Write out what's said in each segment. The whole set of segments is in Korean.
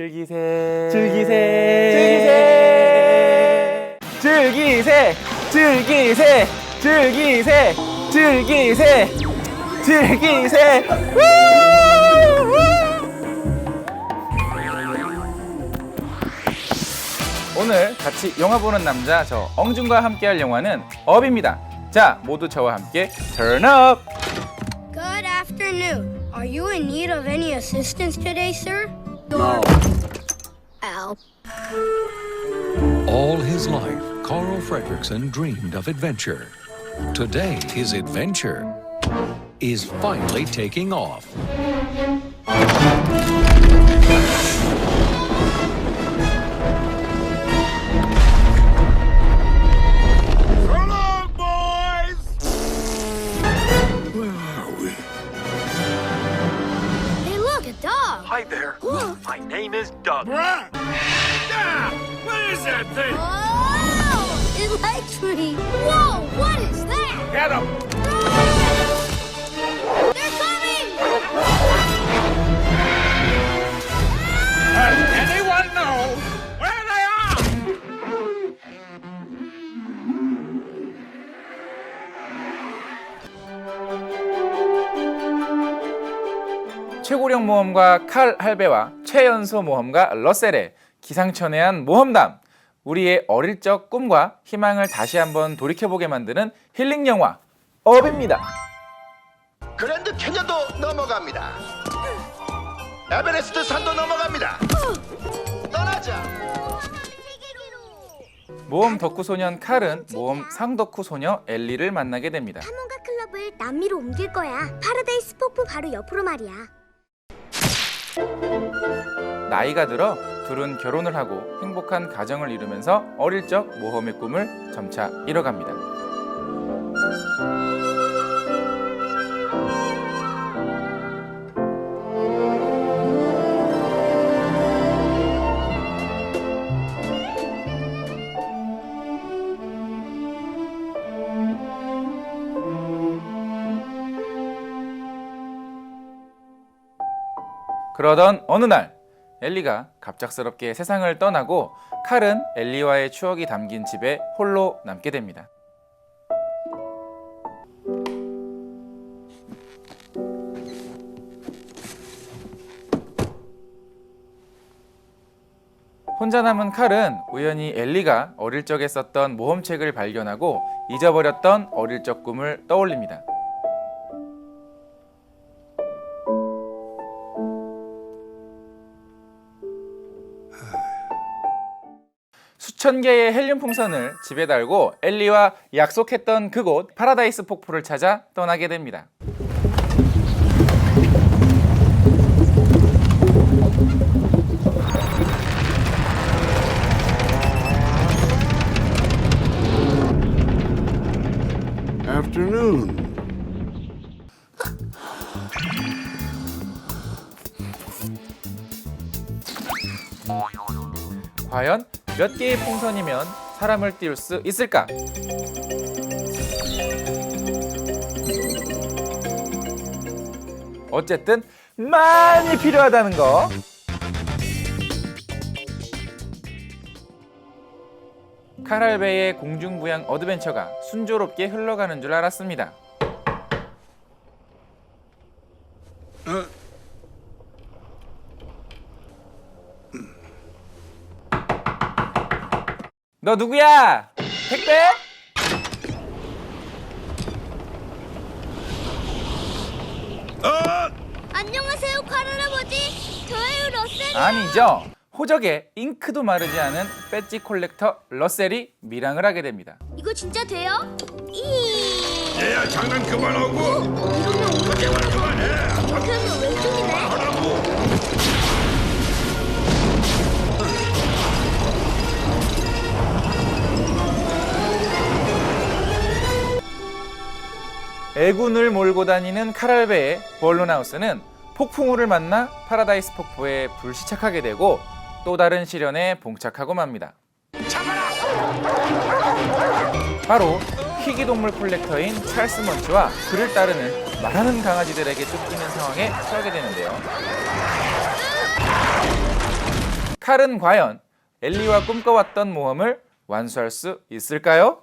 줄기세 줄기세 줄기세 줄기세 줄기세 우! 우! 오늘 같이 영화 보는 남자 저 엉준과 함께 할 영화는 업입니다. 자 모두 저와 함께 turn up. Good afternoon. Are you in need of any assistance today, sir? No. Ow. All his life, Carl Fredrickson dreamed of adventure. Today, his adventure is finally taking off. It likes me. Whoa, what is that? Get him! They're coming! Does anyone know where they are? 최고령 모험가 칼 할배와 최연소 모험가 러셀의 기상천외한 모험담. 우리의 어릴 적 꿈과 희망을 다시 한번 돌이켜보게 만드는 힐링 영화 업입니다. 그랜드 캐년도 넘어갑니다. 에베레스트 산도 넘어갑니다. 떠나자. 모험 덕후 소년 칼은 모험 상덕후 소녀 엘리를 만나게 됩니다. 탐험가 클럽을 남미로 옮길 거야. 파라다이스 폭포 바로 옆으로 말이야. 나이가 들어 둘은 결혼을 하고 행복한 가정을 이루면서 어릴 적 모험의 꿈을 점차 이뤄갑니다. 그러던 어느 날 엘리가 갑작스럽게 세상을 떠나고 칼은 엘리와의 추억이 담긴 집에 홀로 남게 됩니다. 혼자 남은 칼은 우연히 엘리가 어릴 적에 썼던 모험책을 발견하고 잊어버렸던 어릴 적 꿈을 떠올립니다. 수천 개의 헬륨 풍선을 집에 달고 엘리와 약속했던 그곳 파라다이스 폭포를 찾아 떠나게 됩니다. Afternoon. 과연 몇 개의 풍선이면 사람을 띄울 수 있을까? 어쨌든 많이 필요하다는 거. 카랄베의 공중부양 어드벤처가 순조롭게 흘러가는 줄 알았습니다. 너 누구야? 택배? 안녕하세요, 카르라버지. 저예요, 러셀. 아니죠. 호적에 잉크도 마르지 않은 배지 콜렉터 러셀이 밀항을 하게 됩니다. 이거 진짜 돼요? 이. 얘야 장난 그만하고 이러면 그렇게 말 그만해. 하면 왼쪽이네. 하라고. 애군을 몰고 다니는 카랄베의 벌룬하우스는 폭풍우를 만나 파라다이스 폭포에 불시착하게 되고 또 다른 시련에 봉착하고 맙니다. 바로 희귀동물 콜렉터인 찰스 먼치와 그를 따르는 말하는 강아지들에게 쫓기는 상황에 처하게 되는데요. 칼은 과연 엘리와 꿈꿔왔던 모험을 완수할 수 있을까요?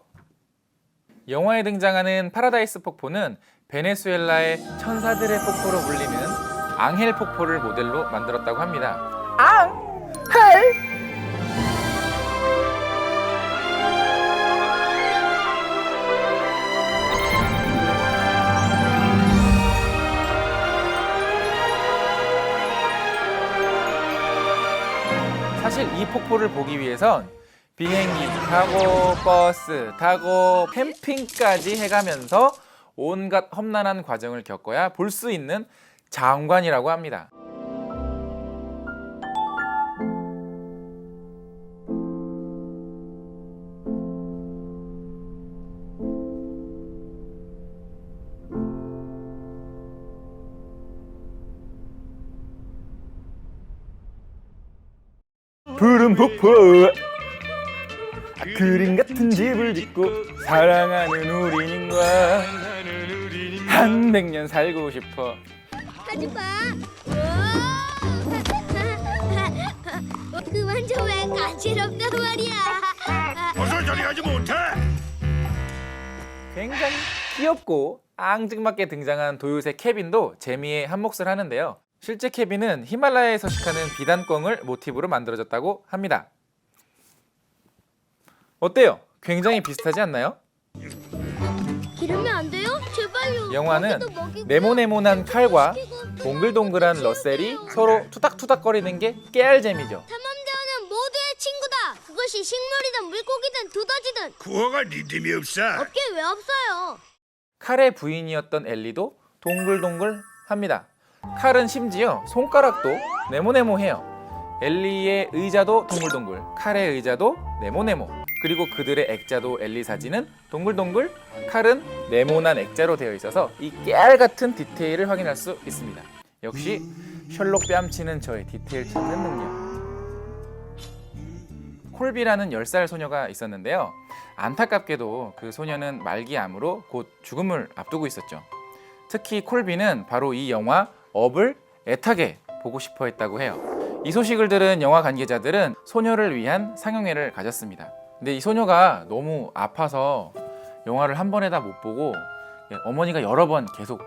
영화에 등장하는 파라다이스 폭포는 베네수엘라의 천사들의 폭포로 불리는 앙헬 폭포를 모델로 만들었다고 합니다. 앙 헬! 사실 이 폭포를 보기 위해선 비행기 타고 버스 타고 캠핑까지 해가면서 온갖 험난한 과정을 겪어야 볼 수 있는 장관이라고 합니다. 푸른 폭포 그림 같은 집을 짓고 사랑하는 우리님과 한 백 년 살고 싶어 하지 마. 어? 그만 좀 해. 간지럽단 말이야. 어서 저리 가지 못해. 굉장히 귀엽고 앙증맞게 등장한 도요새 케빈도 재미에 한몫을 하는데요 실제 케빈은 히말라야에 서식하는 비단꿩을 모티브로 만들어졌다고 합니다 어때요? 굉장히 비슷하지 않나요? 기르면 안 돼요? 제발요. 영화는 먹이고, 네모네모난 칼과 시키고, 동글동글한 러셀이 서로 투닥투닥거리는 게 깨알잼이죠 탐험대원은 모두의 친구다. 그것이 식물이든 물고기든 두더지든 구호가 리듬이 없어. 업계 왜 없어요? 칼의 부인이었던 엘리도 동글동글 합니다. 칼은 심지어 손가락도 네모네모해요. 엘리의 의자도 동글동글, 칼의 의자도 네모네모. 그리고 그들의 액자도 엘리 사진은 동글동글, 칼은 네모난 액자로 되어 있어서 이 깨알 같은 디테일을 확인할 수 있습니다. 역시 셜록 뺨치는 저의 디테일 찾는 능력. 콜비라는 10살 소녀가 있었는데요. 안타깝게도 그 소녀는 말기암으로 곧 죽음을 앞두고 있었죠. 특히 콜비는 바로 이 영화 업을 애타게 보고 싶어 했다고 해요. 이 소식을 들은 영화 관계자들은 소녀를 위한 상영회를 가졌습니다. 근데 이 소녀가 너무 아파서 영화를 한 번에 다 못 보고 예, 어머니가 여러 번 계속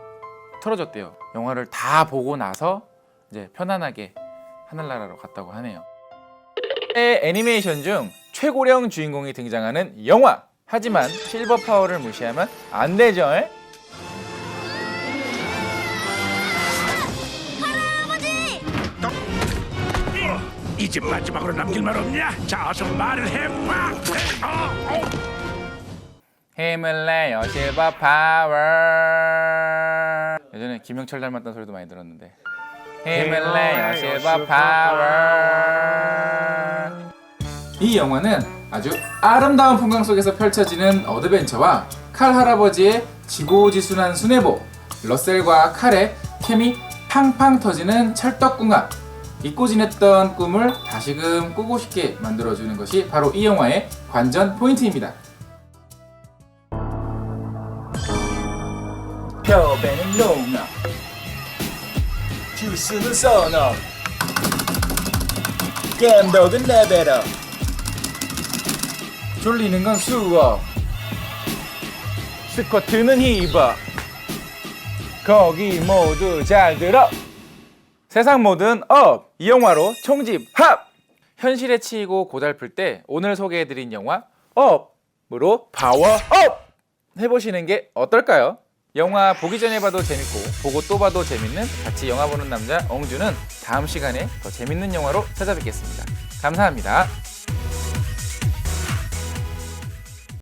틀어줬대요. 영화를 다 보고 나서 이제 편안하게 하늘나라로 갔다고 하네요. 의 애니메이션 중 최고령 주인공이 등장하는 영화. 하지만 실버 파워를 무시하면 안 되죠. 이 집 마지막으로 남길 말 없냐? 자, 어서 말을 해봐. 어? 힘을 내요 실버 파워. 예전에 김영철 닮았다는 소리도 많이 들었는데. 힘을 내요 실버 파워. 이 영화는 아주 아름다운 풍광 속에서 펼쳐지는 어드벤처와 칼 할아버지의 지고지순한 수뇌보, 러셀과 칼의 케미 팡팡 터지는 찰떡궁합, 잊고 지냈던 꿈을 다시금 꾸고 싶게 만들어주는 것이 바로 이 영화의 관전 포인트입니다. 펴배는 농업, 주스는 선업, 겜덕은 레벨업, 졸리는 건 수업, 스쿼트는 힙업, 거기 모두 잘 들어. 세상 모든 업! 이 영화로 총집 합! 현실에 치이고 고달플 때 오늘 소개해드린 영화 업으로 파워업! 해보시는 게 어떨까요? 영화 보기 전에 봐도 재밌고 보고 또 봐도 재밌는 같이 영화 보는 남자 엉주는 다음 시간에 더 재밌는 영화로 찾아뵙겠습니다. 감사합니다.